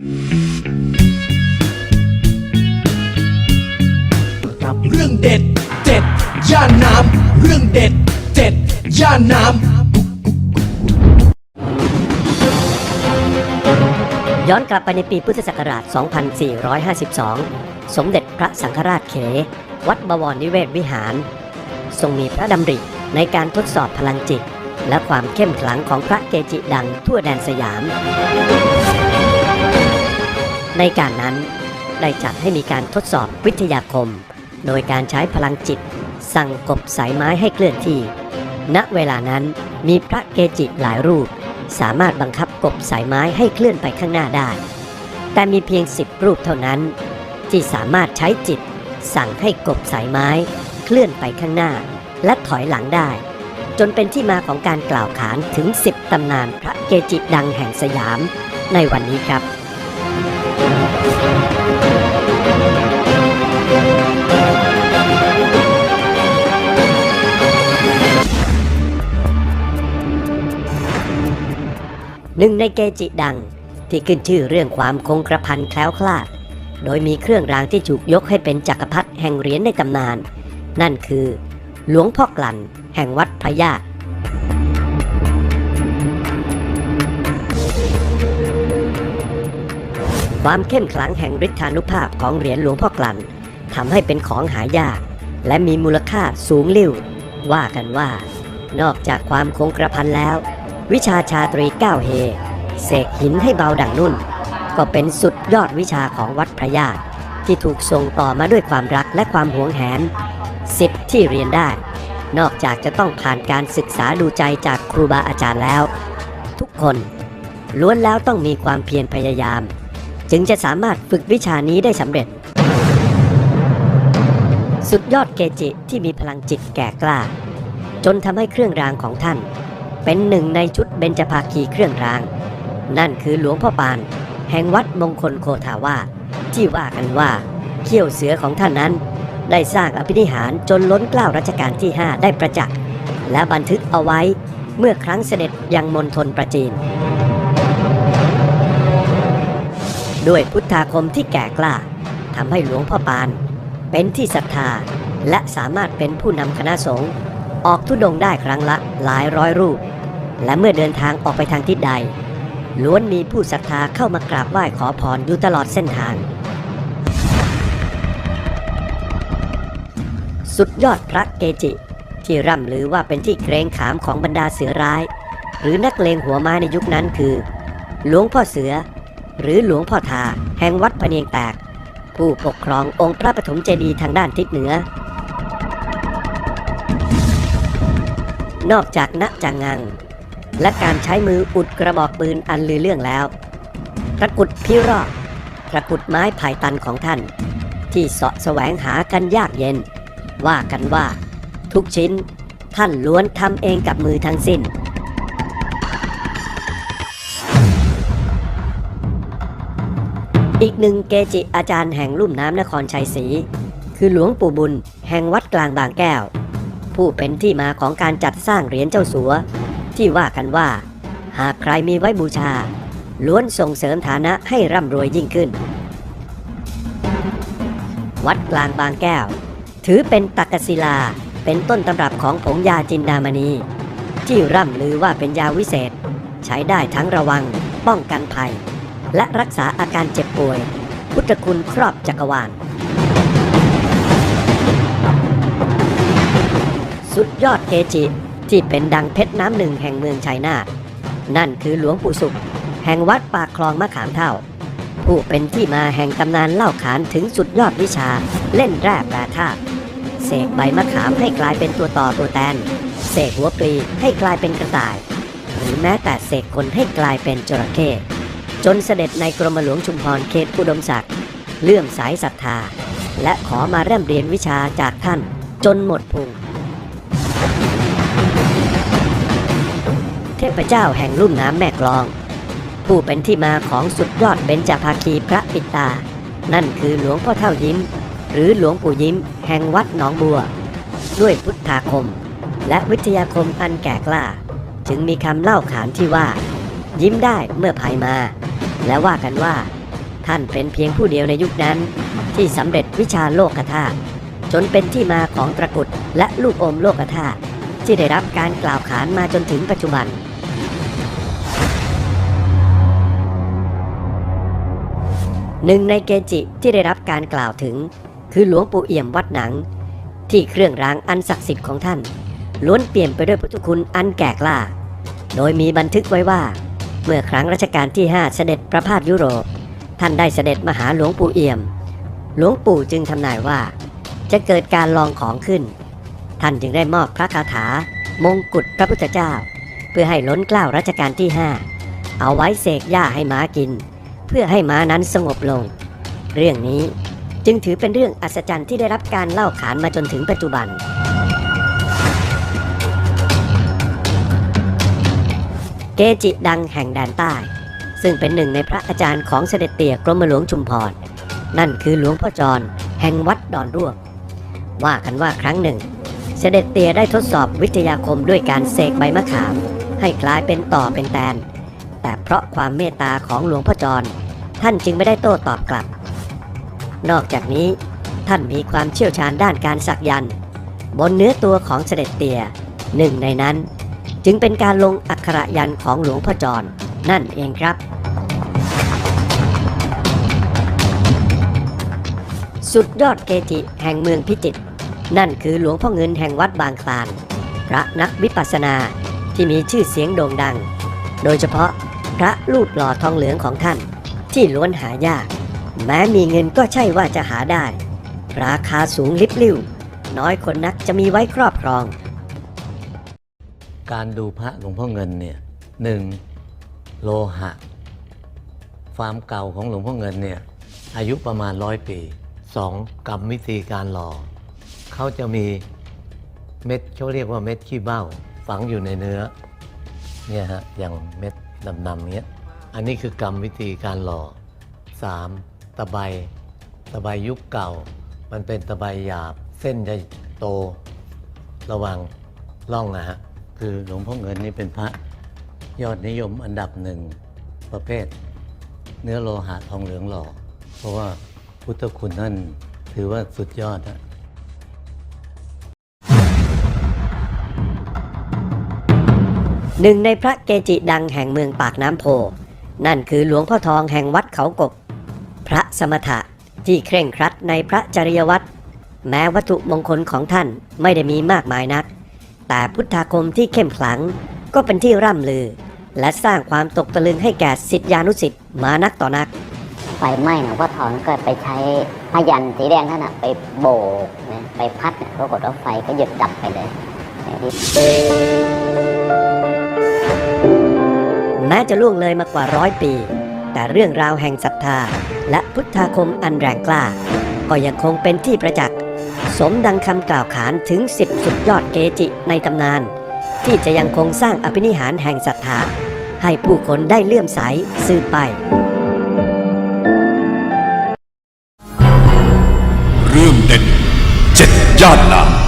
กับเรื่องเด็ดเด็ดย่านน้ำเรื่องเด็ดเด็ดย่านน้ำย้อนกลับไปในปีพุทธศักราช 2452 สมเด็จพระสังฆราชเข วัดบวรนิเวศวิหาร ทรงมีพระดำริในการทดสอบพลังจิต และความเข้มขลังของพระเกจิดังทั่วแดนสยาม ในการนั้น ได้จัดให้มีการทดสอบวิทยาคม โดยการใช้พลังจิต สั่งกบสายไม้ให้เคลื่อนที่ ณ เวลานั้นมีพระเกจิหลายรูป สามารถบังคับกบสายไม้ให้เคลื่อนไปข้างหน้าได้ แต่มีเพียงสิบรูปเท่านั้น ที่สามารถใช้จิต สั่งให้กบสายไม้ เคลื่อนไปข้างหน้า และถอยหลังได้ จนเป็นที่มาของการกล่าวขานถึง10ตำนานพระเกจิดังแห่งสยาม ในวันนี้ครับ หนึ่งในเกจิดังที่ขึ้นชื่อเรื่องความคงกระพันแคล้วคลาด โดยมีเครื่องรางที่ถูกยกให้เป็นจักรพรรดิแห่งเหรียญในตำนาน นั่นคือ หลวงพ่อกลั่นแห่งวัดพระญาติความเข้มขลังแห่งฤทธานุภาพของเหรียญหลวงพ่อกลั่นทำให้เป็นของหายาก และมีมูลค่าสูงลิ่วว่ากันว่า นอกจากความคงกระพันแล้ว วิชาชาตรีก้าวเฮเสกหินให้เบาดังนุ่น ก็เป็นสุดยอดวิชาของวัดพระญาติที่ถูกส่งต่อมาด้วยความรักและความหวงแหนสิทธิ์ที่เรียนได้ นอกจากจะต้องผ่านการศึกษาดูใจจากครูบาอาจารย์แล้ว ทุกคนล้วนแล้วต้องมีความเพียรพยายาม จึงจะสามารถฝึกวิชานี้ได้สำเร็จ สุดยอดเกจิที่มีพลังจิตแก่กล้า จนทำให้เครื่องรางของท่าน เป็นหนึ่งในชุดเบญจภาคีเครื่องราง นั่นคือหลวงพ่อปาน แห่งวัดมงคลโคทาวาที่ว่ากันว่าเขี้ยวเสือของท่านนั้น ได้สร้างอภินิหารจนล้นกล้ารัชกาลที่ 5 ได้ประจักษ์และบันทึกเอาไว้เมื่อครั้งเสด็จยังมณฑลประจีน ด้วยพุทธาคมที่แก่กล้าทำให้หลวงพ่อปาน เป็นที่ศรัทธาและสามารถเป็นผู้นำคณะสงฆ์ ออกทุดงได้ครั้งละหลายร้อยรูป และเมื่อเดินทางออกไปทางทิศใด ล้วนมีผู้ศรัทธาเข้ามากราบไหว้ขอพรอยู่ตลอดเส้นทาง สุดยอดพระเกจิ ที่ร่ำลือว่าเป็นที่เกรงขามของบรรดาเสือร้าย หรือนักเลงหัวไม้ในยุคนั้นคือ หลวงพ่อเสือ หรือหลวงพ่อทาแห่งวัดพะเนียงแตก ผู้ปกครององค์พระปฐมเจดีย์ทางด้านทิศเหนือ นอกจากณจังงัง และการใช้มืออุดกระบอกปืนอันลือเรื่องแล้วตะกุดพิรอบตะกุดไม้ไผ่ตันของท่าน ที่เสาะแสวงหากันยากเย็น ว่ากันว่า ทุกชิ้นท่านล้วนทำเองกับมือทั้งสิ้น อีกหนึ่งเกจิอาจารย์แห่งลุ่มน้ำนครชัยศรีคือหลวงปู่บุญแห่งวัดกลางบางแก้ว ผู้เป็นที่มาของการจัดสร้างเหรียญเจ้าสัว ที่ว่ากันว่า หากใครมีไว้บูชา ล้วนส่งเสริมฐานะให้ร่ำรวยยิ่งขึ้น วัดกลางบางแก้ว ถือเป็นตักศิลาเป็นต้นตำรับของผงยาจินดามณี ที่ร่ำลือว่าเป็นยาวิเศษ ใช้ได้ทั้งระวัง ป้องกันภัย และรักษาอาการเจ็บป่วย พุทธคุณครอบจักรวาล สุดยอดเกจิ ที่เป็นดังเพชรน้ำหนึ่งแห่งเมืองชัยนาทนั่นคือหลวงปู่สุข แห่งวัดปากคลองมะขามเท่า ผู้เป็นที่มาแห่งตำนานเล่าขานถึงสุดยอดวิชาเล่นแร่แปรธาตุเสกใบมะขามให้กลายเป็นตัวต่อตัวแตนเสกหัวปลีให้กลายเป็นกระต่าย หรือแม้แต่เสกคนให้กลายเป็นจระเข้จนเสด็จในกรมหลวงชุมพรเขตอุดมศักดิ์เลื่อมสายศรัทธา และขอมาเริ่มเรียนวิชาจากท่านจนหมดพุง เทพเจ้าแห่งลุ่มน้ำแม่กลอง ผู้เป็นที่มาของสุดยอดเบญจภาคีพระปิตา นั่นคือหลวงพ่อเท่ายิ้ม หรือหลวงปู่ยิ้ม แห่งวัดหนองบัว ด้วยพุทธาคม และวิทยาคมอันแก่กล้า จึงมีคำเล่าขานที่ว่า ยิ้มได้เมื่อภัยมา และว่ากันว่า ท่านเป็นเพียงผู้เดียวในยุคนั้น ที่สำเร็จวิชาโลกธาตุจนเป็นที่มาของตะกรุดและลูกอมโลกธาตุ ที่ได้รับการกล่าวขานมาจนถึงปัจจุบัน หนึ่งในเกจิที่ได้รับการกล่าวถึง คือหลวงปู่เอี่ยมวัดหนัง ที่เครื่องรางอันศักดิ์สิทธิ์ของท่าน ล้วนเปลี่ยนไปด้วยพุทธคุณอันแก่กล้า โดยมีบันทึกไว้ว่า เมื่อครั้งรัชกาลที่ 5 เสด็จประพาสยุโรป ท่านได้เสด็จมาหาหลวงปู่เอี่ยม หลวงปู่จึงทำนายว่า จะเกิดการลองของขึ้น ท่านจึงได้มอบพระคาถามงกุฎพระพุทธเจ้า เพื่อให้ล้นเกล้ารัชกาลที่ 5 เอาไว้เสกหญ้าให้ม้ากิน เพื่อให้ม้านั้นสงบลง เรื่องนี้จึงถือเป็นเรื่องอัศจรรย์ที่ได้รับการเล่าขานมาจนถึงปัจจุบัน เกจิดังแห่งแดนใต้ ซึ่งเป็นหนึ่งในพระอาจารย์ของเสด็จเตี่ยกรมหลวงชุมพร นั่นคือหลวงพ่อจร แห่งวัดดอนร่วงว่ากันว่าครั้งหนึ่ง เสด็จเตี่ยได้ทดสอบวิทยาคมด้วยการเสกใบมะขาม ให้กลายเป็นต่อเป็นแตน แต่เพราะความเมตตาของหลวงพ่อจร ท่านจึงไม่ได้โต้ตอบกลับ นอกจากนี้ท่านมีความเชี่ยวชาญด้านการสักยันต์บนเนื้อตัวของเสด็จเตี่ยหนึ่งในนั้น จึงเป็นการลงอักขระยันต์ของหลวงพ่อจร นั่นเองครับ สุดยอดเกจิแห่งเมืองพิจิตร นั่นคือหลวงพ่อเงินแห่งวัดบางคลาน พระนักวิปัสสนาที่มีชื่อเสียงโด่งดัง โดยเฉพาะพระลูดหล่อทองเหลืองของท่าน ที่ล้วนหายาก แม้มีเงินก็ใช่ว่าจะหาได้ ราคาสูงลิบลิ่วน้อยคนนักจะมีไว้ครอบครอง การดูพระหลวงพ่อเงินเนี่ยหนึ่งโลหะความเก่าของหลวงพ่อเงินเนี่ยอายุประมาณร้อยปีสองกรรมวิธีการหล่อ เขาจะมีเม็ดเขาเรียกว่าเม็ดขี้เบ้าฝังอยู่ในเนื้อเนี่ยฮะอย่างเม็ดดำๆเนี้ยอันนี้คือกรรมวิธีการหล่อสามตะไบตะไบยุคเก่า มันเป็นตะไบหยาบ เส้นจะโต ระว่างร่องนะฮะคือหลวงพ่อเงินนี่เป็นพระยอดนิยมอันดับหนึ่งประเภท เนื้อโลหะทองเหลืองหล่อ เพราะว่าพุทธคุณนั่นถือว่าสุดยอดนะ หนึ่งในพระเกจิดังแห่งเมืองปากน้ำโพ นั่นคือหลวงพ่อทองแห่งวัดเขากบ พระสมถะที่เคร่งครัดในพระจริยวัตรแม้วัตถุมงคลของท่านไม่ได้มีมากมายนัก แต่พุทธาคมที่เข้มขลังก็เป็นที่ร่ำลือ และสร้างความตกตะลึงให้แก่สิทธิานุสิทธิ์มานักต่อนัก ไฟไหม้หลวงพ่อทองก็ไปใช้พยันสีแดงท่านนะไปโบกนะไปพัดปรากฏว่าไฟก็หยุดดับไปเลย แม้จะล่วงเลยมากว่าร้อยปี แต่เรื่องราวแห่งศรัทธา และพุทธาคมอันแรงกล้า ก็ยังคงเป็นที่ประจักษ์ สมดังคำกล่าวขานถึงสิบสุดยอดเกจิในตำนาน ที่จะยังคงสร้างอภินิหารแห่งศรัทธา ให้ผู้คนได้เลื่อมใสสืบไป เรื่องเด็ดเจ็ดย่านน้ำ